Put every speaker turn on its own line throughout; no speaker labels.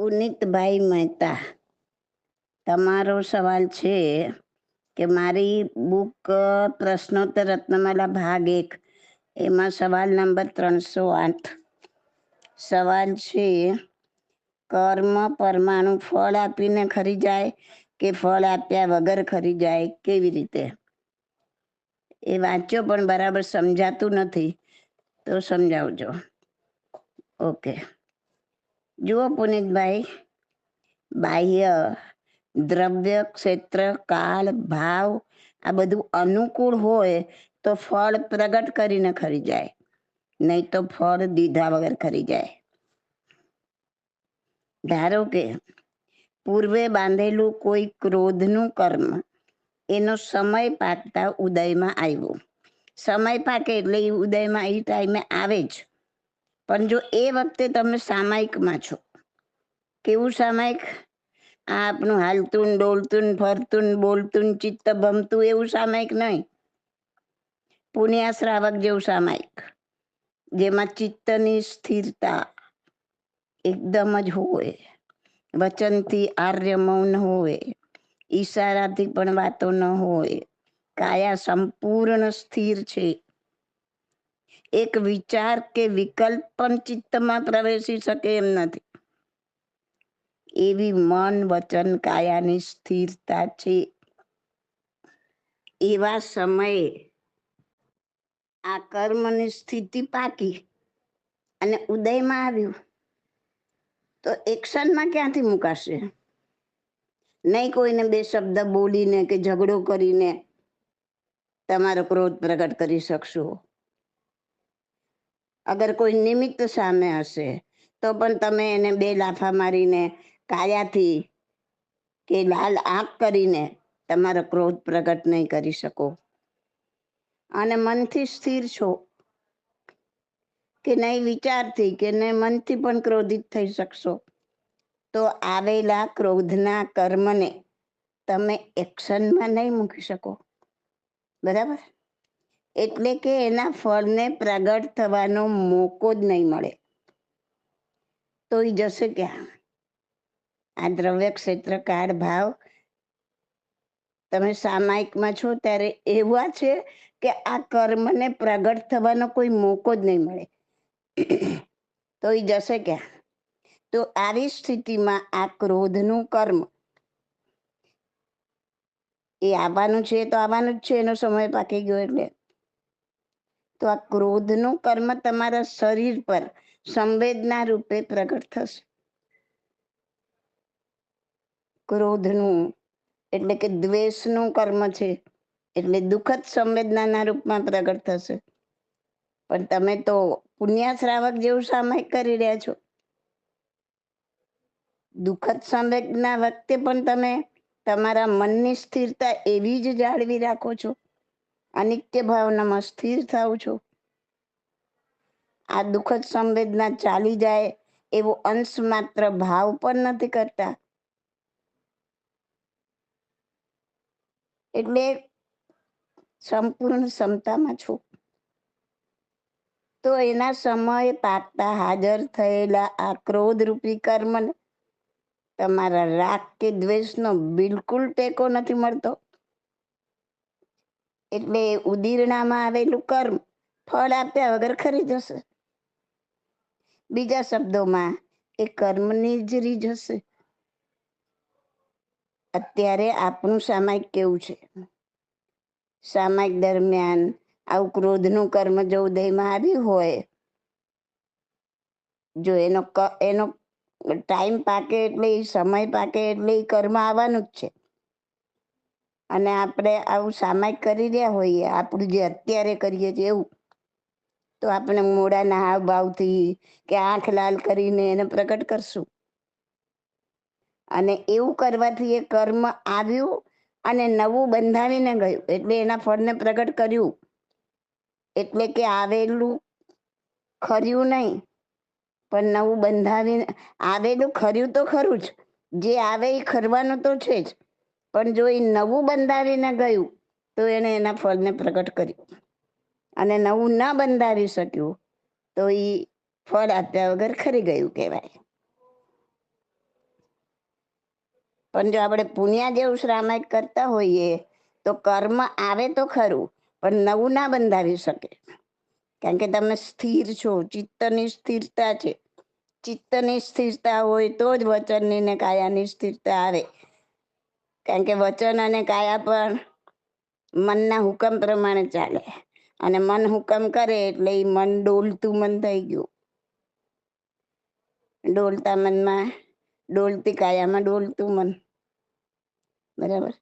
પુનિતભાઈ મહેતા, તમારો સવાલ છે કે મારી બુક પ્રશ્નોત્તર રત્નમાલા ભાગ એક, એમાં સવાલ નંબર ત્રણસો આઠ. સવાલ છે, કર્મ પરમાણુ ફળ આપીને ખરી જાય કે ફળ આપ્યા વગર ખરી જાય? કેવી રીતે? એ વાંચ્યો પણ બરાબર સમજાતું નથી. તો સમજાવજો. ઓકે. જુઓ પુનિતભાઈ, બાહ્ય દ્રવ્ય ક્ષેત્ર કાળ ભાવ, આ બધું અનુકૂળ હોય તો ફળ પ્રગટ કરીને ખરી જાય. નહીં તો ફળ દીધા વગર ખરી જાય. ધારો કે પૂર્વે બાંધેલું કોઈ ક્રોધનું કર્મ, એનો સમય પાકતા ઉદયમાં આવ્યો. સમય પાકે એટલે એ ઉદયમાં એ ટાઈમે આવે જ. પણ જો એ વખતે તમે સામાયિકમાં છો, કેવું સામાયિક? આ આપણું હાલતું ડોલતું ફરતું બોલતું ચિત્ત ભમતું એવું સામાયિક નહીં. પુણ્યા શ્રાવક જેવું સામાયિક, જેમાં ચિત્તની સ્થિરતા એકદમ જ હોય, વચનથી આર્ય મૌન હોય, ઈશારાથી પણ વાતો ન હોય, કાયા સંપૂર્ણ સ્થિર છે. એક વિચાર કે વિકલ્પ પણ ચિત્તમાં પ્રવેશી શકે એમ નથી. એવી મન વચન કાયાની સ્થિરતા છે. એવા સમયે આ કર્મની સ્થિતિ પાકી અને ઉદયમાં આવ્યું, તો એક્શનમાં ક્યાંથી મુકાશે? નહીં કોઈને બે શબ્દ બોલીને કે ઝઘડો કરીને તમારો ક્રોધ પ્રગટ કરી શકશો. અગર કોઈ નિમિત્ત સામે હશે, તો પણ તમે એને બે લાફા મારીને કાયાથી કે લાલ આંખ કરીને તમારો ક્રોધ પ્રગટ નહીં કરી શકો. અને મનથી સ્થિર છો. કે નહીં વિચારથી કે નહીં મનથી પણ ક્રોધિત થઈ શકશો. તો આવેલા ક્રોધના કર્મને તમે એક્શનમાં નહીં મૂકી શકો. બરાબર? એટલે કે એના ફળને પ્રગટ થવાનો મોકો જ નહીં મળે. તો એ જશે ક્યાં? આ દ્રવ્ય ક્ષેત્ર કાળ ભાવ. તમે સામાયિકમાં છો ત્યારે એવા છે કે આ કર્મને પ્રગટ થવાનો કોઈ મોકો જ નહીં મળે. તો એ જશે ક્યાં? તો આવી સ્થિતિમાં આ ક્રોધનું કર્મ. એ આવવાનું છે તો આવવાનું જ છે, એનો સમય પાકી ગયો એટલે. તો આ ક્રોધનું કર્મ તમારા શરીર પર સંવેદના રૂપે પ્રગટ થશે. ક્રોધનું એટલે કે દ્વેષનું કર્મ છે, એટલે દુઃખદ સંવેદનાના રૂપમાં પ્રગટ થશે. પણ તમે તો પુણ્ય શ્રાવક જેવું સામાયિક કરી રહ્યા છો. દુઃખદ સંવેદના વખતે પણ તમે તમારા મનની સ્થિરતા એવી જ જાળવી રાખો છો. અનિત્ય ભાવનામાં સ્થિર થાવ છો. આ દુઃખદ સંવેદના ચાલી જાય એવો અંશ માત્ર ભાવ પણ નથી કરતા. એટલે સંપૂર્ણ ક્ષમતામાં છો. તો એના સમયે પાકતા હાજર થયેલા આ ક્રોધ રૂપી કર્મને તમારા રાગ કે દ્વેષનો બિલકુલ ટેકો નથી મળતો. એટલે ઉદીરણામાં આવેલું કર્મ ફળ આપ્યા વગર ખરી જશે. બીજા શબ્દોમાં એ કર્મની જ રીજ હશે. અત્યારે આપણું સામાયિક કેવું છે? સામાયિક દરમિયાન આવું ક્રોધનું કર્મ જો ઉદયમાં આવ્યું હોય, જો એનો એનો ટાઈમ પાકે એટલે, સમય પાકે એટલે કર્મ આવવાનું જ છે. અને આપણે આવું સામાયિક કરી રહ્યા હોઈએ, આપણું જે અત્યારે કરીએ છીએ એવું, તો આપણે મોડાના હાવભાવથી કે આંખ લાલ કરીને એને પ્રગટ કરશું. અને એવું કરવાથી એ કર્મ આવ્યું અને નવું બંધાવીને ગયું, એટલે એના ફળને પ્રગટ કર્યું. એટલે કે આવેલું ખર્યું નહીં, પણ નવું બંધાવીને, આવેલું ખર્યું તો ખરું જ, જે આવે એ ખરવાનું તો છે જ. પણ જો એ નવું બંધારીને ગયું, તો એણે એના ફળને પ્રગટ કર્યું. અને નવું ના બંધારી શક્યું, તો એ ફળ આપ્યા વગર ખરી ગયું કહેવાય. પણ જો આપણે પુણ્યા જેવું શ્રામાયિક કરતા હોઈએ, તો કર્મ આવે તો ખરું, પણ નવું ના બંધાવી શકે. કારણ કે તમે સ્થિર છો, ચિત્તની સ્થિરતા છે. ચિત્તની સ્થિરતા હોય તો જ વચનની ને કાયાની સ્થિરતા આવે. કારણ કે વચન અને કાયા પણ મનના હુકમ પ્રમાણે ચાલે. અને મન હુકમ કરે એટલે એ મન ડોલતું મન થઈ ગયું. ડોલતા મનમાં, ડોલતી કાયામાં ડોલતું મન. બરાબર?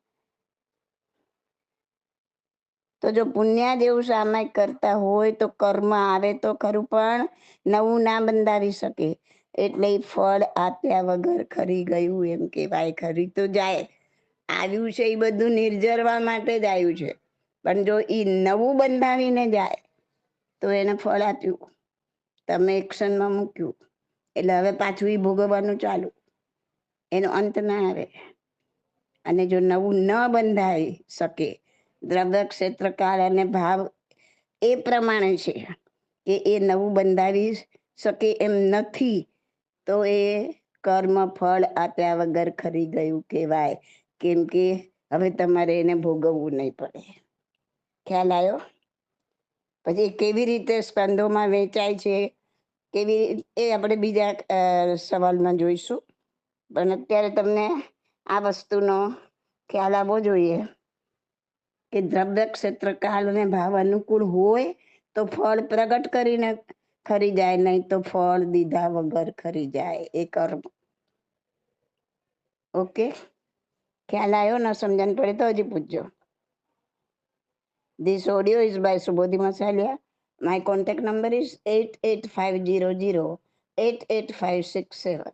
તો જો પુણ્યા જેવું સામાયિક કરતા હોય તો કર્મ આવે તો ખરું, પણ નવું ના બંધાવી શકે. એટલે ફળ આપ્યા વગર ખરી ગયું એમ કહેવાય. ખરી તો જાય. આવ્યું છે એ બધું નિર્જરવા માટે જ આવ્યું છે. પણ જો એ નવું બંધાવીને જાય, તો એને ફળ આપ્યું. તમે એક્શનમાં મૂક્યું. એટલે હવે પાછું એ ભોગવવાનું ચાલુ. એનો અંત ના આવે. અને જો નવું ન બંધાઈ શકે, દ્રવ્ય ક્ષેત્રકાર અને ભાવ એ પ્રમાણે છે કે એ નવું બંધાવી શકે એમ નથી, તો એ કર્મ, ફળ આપ્યા વગર ખરી ગયું કહેવાય. કેમ કે હવે તમારે એને ભોગવવું નહીં પડે. ખ્યાલ આવ્યો? પછી કેવી રીતે સ્કંદોમાં વેચાય છે? કેવી એ આપણે બીજા સવાલમાં જોઈશું. પણ અત્યારે તમને આ વસ્તુનો ખ્યાલ આવવો જોઈએ કે દ્રવ્ય ક્ષેત્ર કાળ અને ભાવ અનુકૂળ હોય તો ફળ પ્રગટ કરીને ખરી જાય નહીં તો ફળ દીધા વગર ખરી જાય એ કર્મ. ઓકે? ખ્યાલ આવ્યો ન સમજણ પડે તો હજી પૂછજો This audio is by Subodhi Masalia. My contact number is 88500 88567.